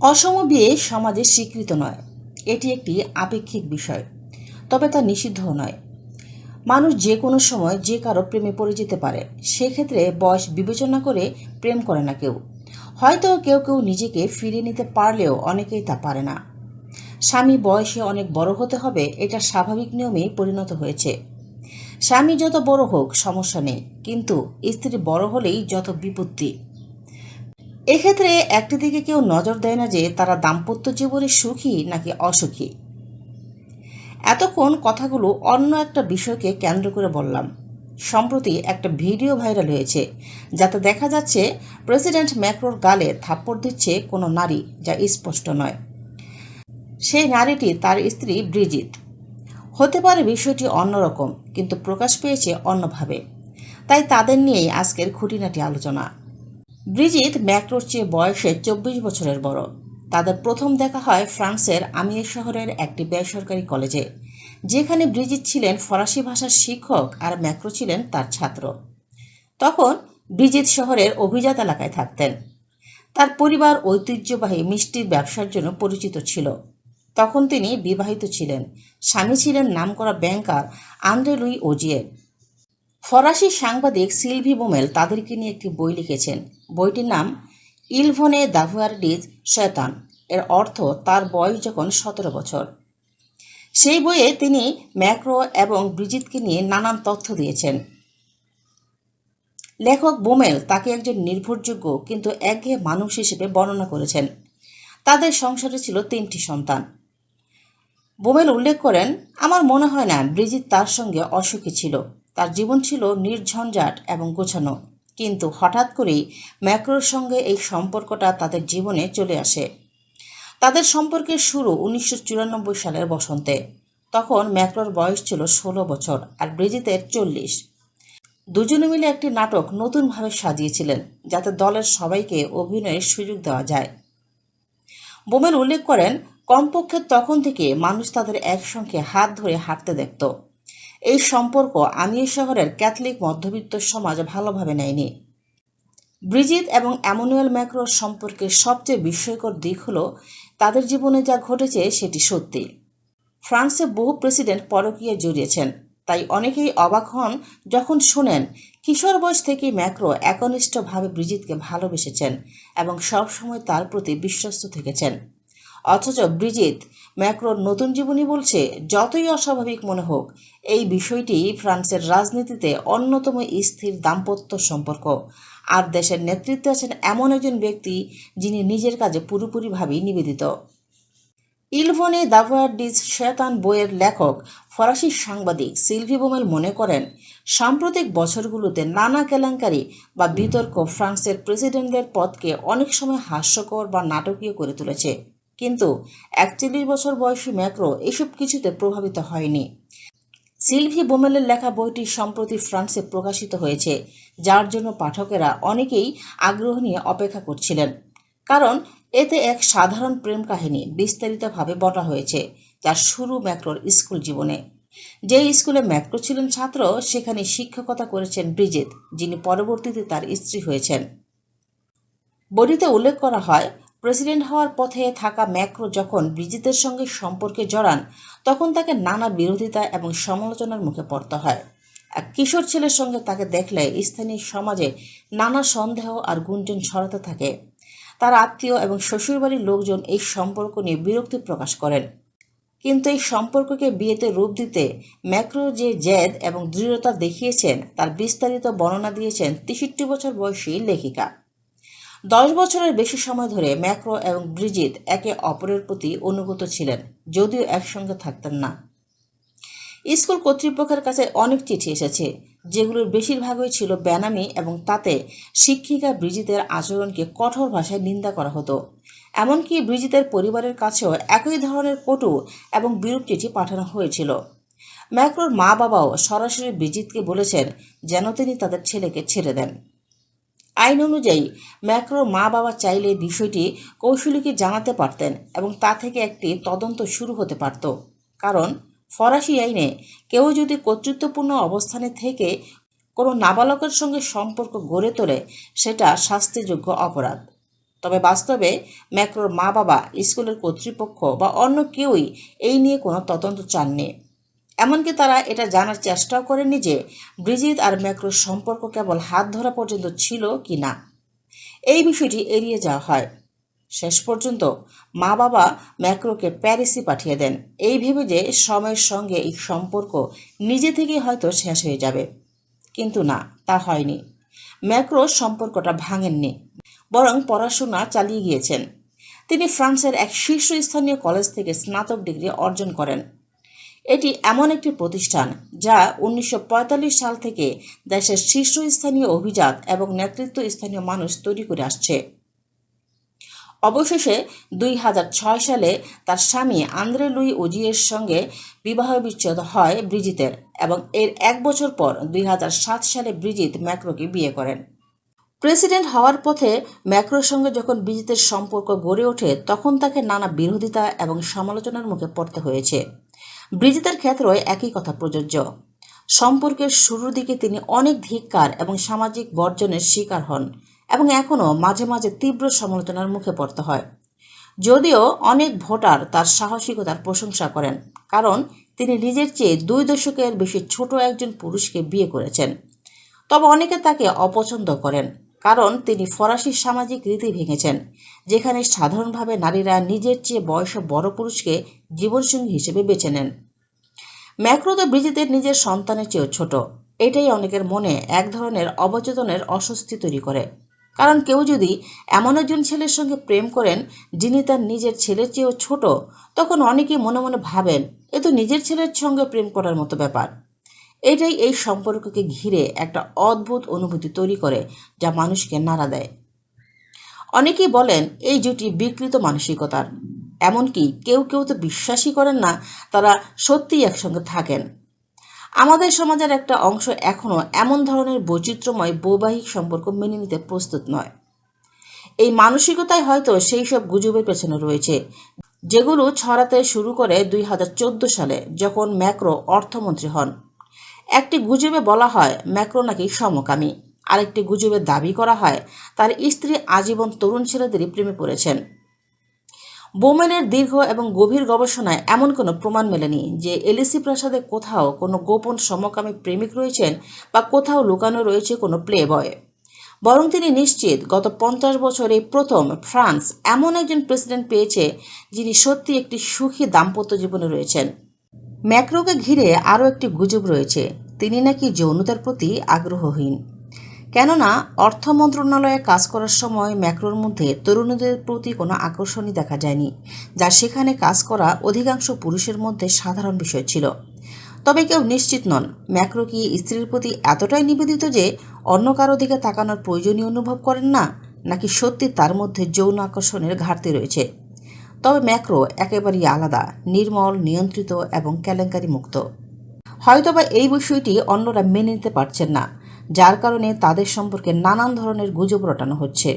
অসম বিয়ে সমাজে স্বীকৃত নয়। এটি একটি আপেক্ষিক বিষয়, তবে তা নিষিদ্ধও নয়। মানুষ যে কোনো সময় যে কারও প্রেমে পড়ে যেতে পারে, সেক্ষেত্রে বয়স বিবেচনা করে প্রেম করে না কেউ। হয়তো কেউ কেউ নিজেকে ফিরিয়ে নিতে পারলেও অনেকেই তা পারে না। স্বামী বয়সে অনেক বড় হতে হবে, এটা স্বাভাবিক নিয়মেই পরিণত হয়েছে। স্বামী যত বড় হোক, সমস্যা নেই। কিন্তু স্ত্রী বড় হলেই যত বিপত্তি। এক্ষেত্রে একটি দিকে কেউ নজর দেয় না যে তারা দাম্পত্য জীবনে সুখী নাকি অসুখী। এতক্ষণ কথাগুলো অন্য একটা বিষয়কে কেন্দ্র করে বললাম। সম্প্রতি একটা ভিডিও ভাইরাল হয়েছে, যাতে দেখা যাচ্ছে প্রেসিডেন্ট ম্যাক্রোর গালে থাপ্পড় দিচ্ছে কোনো নারী, যা স্পষ্ট নয়। সেই নারীটি তার স্ত্রী ব্রিজিত। হতে পারে বিষয়টি অন্যরকম, কিন্তু প্রকাশ পেয়েছে অন্যভাবে। তাই তাদের নিয়েই আজকের খুঁটিনাটি আলোচনা। ব্রিজিত ম্যাক্রোর চেয়ে বয়সে চব্বিশ বছরের বড়। তাদের প্রথম দেখা হয় ফ্রান্সের আমির শহরের একটি বেসরকারি কলেজে, যেখানে ব্রিজিত ছিলেন ফরাসি ভাষার শিক্ষক আর ম্যাক্রো ছিলেন তার ছাত্র। তখন ব্রিজিত শহরের অভিজাত এলাকায় থাকতেন। তার পরিবার ঐতিহ্যবাহী মিষ্টির ব্যবসার জন্য পরিচিত ছিল। তখন তিনি বিবাহিত ছিলেন। স্বামী ছিলেন নামকরা ব্যাংকার আন্দ্রে লুই ওজিয়ের ফরাসি সাংবাদিক সিলভি বোমেল তাদেরকে নিয়ে একটি বই লিখেছেন। বইটির নাম, ইলভনে দাভুয়ারডিজ শয়তান এর অর্থ, তার বয়স যখন সতেরো বছর। সেই বইয়ে তিনি ম্যাক্রো এবং ব্রিজিতকে নিয়ে নানান তথ্য দিয়েছেন। লেখক বোমেল তাকে একজন নির্ভরযোগ্য কিন্তু একঘেয়ে মানুষ হিসেবে বর্ণনা করেছেন। তাদের সংসারে ছিল তিনটি সন্তান। বোমেল উল্লেখ করেন, আমার মনে হয় না ব্রিজিত তার সঙ্গে অসুখী ছিল। তার জীবন ছিল নির্ঝঞ্ঝাট এবং গোছানো। কিন্তু হঠাৎ করেই ম্যাক্রোর সঙ্গে এই সম্পর্কটা তাদের জীবনে চলে আসে। তাদের সম্পর্কের শুরু উনিশশো চুরানব্বই সালের বসন্তে। তখন ম্যাক্রোর বয়স ছিল ষোলো বছর আর ব্রিজিতের চল্লিশ। দুজনে মিলে একটি নাটক নতুনভাবে সাজিয়েছিলেন, যাতে দলের সবাইকে অভিনয়ের সুযোগ দেওয়া যায়। বোমেল উল্লেখ করেন, কমপক্ষে তখন থেকে মানুষ তাদের একসঙ্গে হাত ধরে হাঁটতে দেখত। এই সম্পর্ক আমির শহরের ক্যাথলিক মধ্যবিত্ত সমাজ ভালোভাবে নেয়নি। ব্রিজিত এবং অ্যামনুয়েল ম্যাক্রোর সম্পর্কের সবচেয়ে বিস্ময়কর দিক হল তাদের জীবনে যা ঘটেছে সেটি সত্যি। ফ্রান্সে বহু প্রেসিডেন্ট পরকীয়া জড়িয়েছেন, তাই অনেকেই অবাক হন যখন শোনেন কিশোর বয়স থেকেই ম্যাক্রো একনিষ্ঠভাবে ব্রিজিতকে ভালোবেসেছেন এবং সবসময় তার প্রতি বিশ্বস্ত থেকেছেন। অথচ ব্রিজিত ম্যাক্রোর নতুন জীবনী বলছে, যতই অস্বাভাবিক মনে হোক, এই বিষয়টি ফ্রান্সের রাজনীতিতে অন্যতম স্থির দাম্পত্য সম্পর্ক। আর দেশের নেতৃত্বে আছেন এমন একজন ব্যক্তি যিনি নিজের কাজে পুরোপুরিভাবেই নিবেদিত। ইলভনে দাভোয়ার্ডিস শেতান বইয়ের লেখক, ফরাসি সাংবাদিক সিলভি বোমেল মনে করেন, সাম্প্রতিক বছরগুলোতে নানা কেলেঙ্কারি বা বিতর্ক ফ্রান্সের প্রেসিডেন্টদের পদকে অনেক সময় হাস্যকর বা নাটকীয় করে তুলেছে। কিন্তু একচল্লিশ বছর বয়সী ম্যাক্রো এসব কিছুতে প্রভাবিত হয়নি। সিলভি বোমেলের লেখা বইটি সম্প্রতি ফ্রান্সে প্রকাশিত হয়েছে, যার জন্য পাঠকেরা অনেকেই আগ্রহ নিয়ে অপেক্ষা করছিলেন। কারণ এতে এক সাধারণ প্রেম কাহিনী বিস্তারিতভাবে বলা হয়েছে যার শুরু ম্যাক্রোর স্কুল জীবনে। যে স্কুলে ম্যাক্রো ছিলেন ছাত্র, সেখানে শিক্ষকতা করেছেন ব্রিজিত, যিনি পরবর্তীতে তার স্ত্রী হয়েছেন। বইটিতে উল্লেখ করা হয় প্রেসিডেন্ট হওয়ার পথে থাকা ম্যাক্রো যখন ব্রিজিতের সঙ্গে সম্পর্কে জড়ান, তখন তাকে নানা বিরোধিতা এবং সমালোচনার মুখে পড়তে হয়। এক কিশোর ছেলের সঙ্গে তাকে দেখলে স্থানীয় সমাজে নানা সন্দেহ আর গুঞ্জন ছড়াতে থাকে। তার আত্মীয় এবং শ্বশুরবাড়ির লোকজন এই সম্পর্ক নিয়ে বিরক্তি প্রকাশ করেন। কিন্তু এই সম্পর্ককে বিয়েতে রূপ দিতে ম্যাক্রো যে জেদ এবং দৃঢ়তা দেখিয়েছেন, তার বিস্তারিত বর্ণনা দিয়েছেন তেষট্টি বছর বয়সী লেখিকা। দশ বছরের বেশি সময় ধরে ম্যাক্রো এবং ব্রিজিত একে অপরের প্রতি অনুগত ছিলেন, যদিও একসঙ্গে থাকতেন না। স্কুল কর্তৃপক্ষের কাছে অনেক চিঠি এসেছে, যেগুলোর বেশিরভাগই ছিল বেনামি এবং তাতে শিক্ষিকা ব্রিজিতের আচরণকে কঠোর ভাষায় নিন্দা করা হতো। এমনকি ব্রিজিতের পরিবারের কাছেও একই ধরনের কটু এবং বিরূপ চিঠি পাঠানো হয়েছিল। ম্যাক্রোর মা বাবাও সরাসরি ব্রিজিতকে বলেছেন যেন তিনি তাদের ছেলেকে ছেড়ে দেন। আইন অনুযায়ী ম্যাক্রোর মা বাবা চাইলে বিষয়টি কৌশলীকে জানাতে পারতেন এবং তা থেকে একটি তদন্ত শুরু হতে পারত। কারণ ফরাসি আইনে কেউ যদি কর্তৃত্বপূর্ণ অবস্থানে থেকে কোনো নাবালকের সঙ্গে সম্পর্ক গড়ে তোলে, সেটা শাস্তিযোগ্য অপরাধ। তবে বাস্তবে ম্যাক্রোর মা বাবা স্কুলের কর্তৃপক্ষ বা অন্য কেউই এই নিয়ে কোনো তদন্ত চাননি। এমনকি তারা এটা জানার চেষ্টাও করেনি যে ব্রিজিত আর ম্যাক্রোর সম্পর্ক কেবল হাত ধরা পর্যন্ত ছিল কি না। এই বিষয়টি এড়িয়ে যাওয়া হয়। শেষ পর্যন্ত মা বাবা ম্যাক্রোকে প্যারিসে পাঠিয়ে দেন। এই ভেবে যে সময়ের সঙ্গে এই সম্পর্ক নিজে থেকেই হয়তো শেষ হয়ে যাবে। কিন্তু না, তা হয়নি। ম্যাক্রো সম্পর্কটা ভাঙেননি, বরং পড়াশোনা চালিয়ে গিয়েছেন। তিনি ফ্রান্সের এক শীর্ষস্থানীয় কলেজ থেকে স্নাতক ডিগ্রি অর্জন করেন। এটি এমন একটি প্রতিষ্ঠান যা উনিশশো পঁয়তাল্লিশ সাল থেকে দেশের শীর্ষস্থানীয় অভিজাত এবং নেতৃত্ব স্থানীয় মানুষ তৈরি করে আসছে। অবশেষে দুই হাজার ছয় সালে তার স্বামী আন্দ্রে লুই ওজিয়ের সঙ্গে বিবাহ বিচ্ছেদ হয় ব্রিজিতের এবং এর এক বছর পর দুই হাজার সাত সালে ব্রিজিত ম্যাক্রোকে বিয়ে করেন। প্রেসিডেন্ট হওয়ার পথে ম্যাক্রোর সঙ্গে যখন ব্রিজিতের সম্পর্ক গড়ে ওঠে, তখন তাকে নানা বিরোধিতা এবং সমালোচনার মুখে পড়তে হয়েছে। ব্রিজিতের ক্ষেত্রেও একই কথা প্রযোজ্য। সম্পর্কের শুরুর দিকে তিনি অনেক ধিক্কার এবং সামাজিক বর্জনের শিকার হন এবং এখনও মাঝে মাঝে তীব্র সমালোচনার মুখে পড়তে হয়। যদিও অনেক ভোটার তার সাহসিকতার প্রশংসা করেন, কারণ তিনি নিজের চেয়ে দুই দশকের বেশি ছোট একজন পুরুষকে বিয়ে করেছেন। তবে অনেকে তাকে অপছন্দ করেন। কারণ তিনি ফরাসি সামাজিক রীতি ভেঙেছেন, যেখানে সাধারণভাবে নারীরা নিজের চেয়ে বয়সে বড় পুরুষকে জীবনসঙ্গী হিসেবে বেছে নেন। ম্যাক্রো তো ব্রিজিতের নিজের সন্তানের চেয়েও ছোট। এটাই অনেকের মনে এক ধরনের অবচেতনের অস্বস্তি তৈরি করে। কারণ কেউ যদি এমন একজন ছেলের সঙ্গে প্রেম করেন, যিনি তার নিজের ছেলের চেয়েও ছোট, তখন অনেকেই মনে মনে ভাবেন, এ তো নিজের ছেলের সঙ্গে প্রেম করার মতো ব্যাপার। এটাই এই সম্পর্ককে ঘিরে একটা অদ্ভুত অনুভূতি তৈরি করে, যা মানুষকে নাড়া দেয়। অনেকেই বলেন, এই জুটি বিকৃত মানসিকতার। এমনকি কেউ কেউ তো বিশ্বাসই করেন না, তারা সত্যিই একসঙ্গে থাকেন। আমাদের সমাজের একটা অংশ এখনও এমন ধরনের বৈচিত্র্যময় বৈবাহিক সম্পর্ক মেনে নিতে প্রস্তুত নয়। এই মানসিকতাই হয়তো সেই সব গুজবের পেছনে রয়েছে, যেগুলো ছড়াতে শুরু করে দুই হাজার চোদ্দ সালে, যখন ম্যাক্রো অর্থমন্ত্রী হন। একটি গুজবে বলা হয়, ম্যাক্রো নাকি সমকামী আরেকটি গুজবে দাবি করা হয়, তার স্ত্রী আজীবন তরুণ ছেলেদেরই প্রেমে পড়েছেন বোমেনের দীর্ঘ এবং গভীর গবেষণায় এমন কোনো প্রমাণ মেলেনি যে এলিসি প্রাসাদে কোথাও কোনো গোপন সমকামী প্রেমিক রয়েছেন বা কোথাও লুকানো রয়েছে কোনো প্লে বয় বরং তিনি নিশ্চিত গত পঞ্চাশ বছরে প্রথম ফ্রান্স এমন একজন প্রেসিডেন্ট পেয়েছে যিনি সত্যি একটি সুখী দাম্পত্য জীবনে রয়েছেন। ম্যাক্রোকে ঘিরে আরও একটি গুজব রয়েছে। তিনি নাকি যৌনতার প্রতি আগ্রহহীন। কেননা, অর্থ মন্ত্রণালয়ে কাজ করার সময় ম্যাক্রোর মধ্যে তরুণীদের প্রতি কোনো আকর্ষণই দেখা যায়নি, যা সেখানে কাজ করা অধিকাংশ পুরুষের মধ্যে সাধারণ বিষয় ছিল। তবে কেউ নিশ্চিত নন, ম্যাক্রো কি স্ত্রীর প্রতি এতটাই নিবেদিত যে অন্য কারও দিকে তাকানোর প্রয়োজনীয় অনুভব করেন না, নাকি সত্যি তার মধ্যে যৌন আকর্ষণের ঘাটতি রয়েছে। তবে ম্যাক্রো একেবারেই আলাদা, নির্মল, নিয়ন্ত্রিত এবং কেলেঙ্কারি মুক্ত হয়তোবা এই বিষয়টি অন্যরা মেনে নিতে পারছেন না, যার কারণে তাদের সম্পর্কে নানান ধরনের গুজব রটানো হচ্ছে।